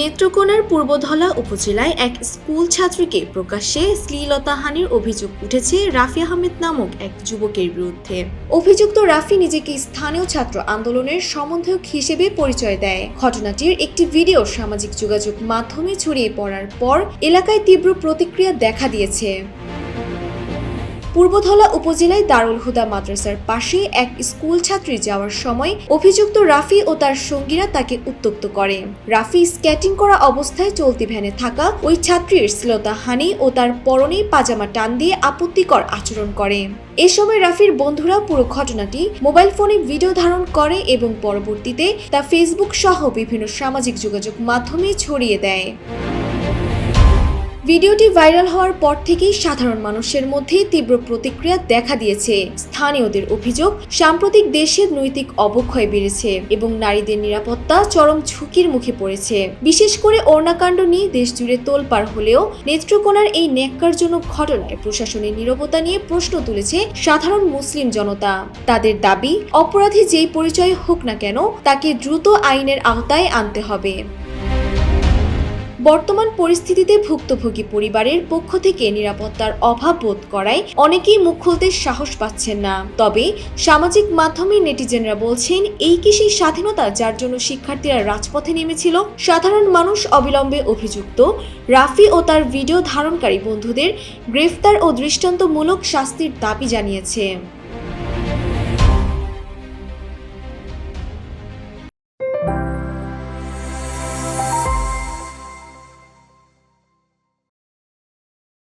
নেত্রকোনার পূর্বধলা উপজেলায় এক স্কুল ছাত্রীকে প্রকাশ্যে শ্লীলতাহানির অভিযোগ উঠেছে রাফি আহমেদ নামক এক যুবকের বিরুদ্ধে। অভিযুক্ত রাফি নিজেকে স্থানীয় ছাত্র আন্দোলনের সমন্বয়ক হিসেবে পরিচয় দেয়। ঘটনাটির একটি ভিডিও সামাজিক যোগাযোগ মাধ্যমে ছড়িয়ে পড়ার পর এলাকায় তীব্র প্রতিক্রিয়া দেখা দিয়েছে। পূর্বধলা উপজেলায় দারুল হুদা মাদ্রাসার পাশে এক স্কুল ছাত্রী যাওয়ার সময় অভিযুক্ত রাফি ও তার সঙ্গীরা তাকে উত্তক্ত করে। রাফি স্কেটিং করা অবস্থায় চলতি ভ্যানে থাকা ওই ছাত্রীর শ্লীলতা হানি ও তার পরনে পাজামা টান দিয়ে আপত্তিকর আচরণ করে। এ সময় রাফির বন্ধুরা পুরো ঘটনাটি মোবাইল ফোনে ভিডিও ধারণ করে এবং পরবর্তীতে তা ফেসবুক সহ বিভিন্ন সামাজিক যোগাযোগ মাধ্যমে ছড়িয়ে দেয়। ভিডিওটি ভাইরাল হওয়ার পর থেকেই সাধারণ মানুষের মধ্যে তীব্র প্রতিক্রিয়া দেখা দিয়েছে। স্থানীয়দের অভিযোগ, সাম্প্রতিক দেশের নৈতিক অবক্ষয় বেড়েছে এবং নারীদের নিরাপত্তা চরম ঝুঁকির মুখে পড়েছে। বিশেষ করে অর্ণাকাণ্ড নিয়ে দেশ জুড়ে তোলপাড় হলেও নেত্রকোনার এই ন্যাক্কারজনক ঘটনায় প্রশাসনের নীরবতা নিয়ে প্রশ্ন তুলেছে সাধারণ মুসলিম জনতা। তাদের দাবি, অপরাধী যেই পরিচয় হোক না কেন, তাকে দ্রুত আইনের আওতায় আনতে হবে। বর্তমান পরিস্থিতিতে ভুক্তভোগী পরিবারের পক্ষ থেকে নিরাপত্তার অভাব বোধ করায় অনেকেই মুখ খুলতে সাহস পাচ্ছেন না। তবে সামাজিক মাধ্যমে নেটিজেনরা বলছেন, এই কি সেই স্বাধীনতা যার জন্য শিক্ষার্থীরা রাজপথে নেমেছিল? সাধারণ মানুষ অবিলম্বে অভিযুক্ত। রাফি ও তার ভিডিও ধারণকারী বন্ধুদের গ্রেফতার ও দৃষ্টান্তমূলক শাস্তির দাবি জানিয়েছে।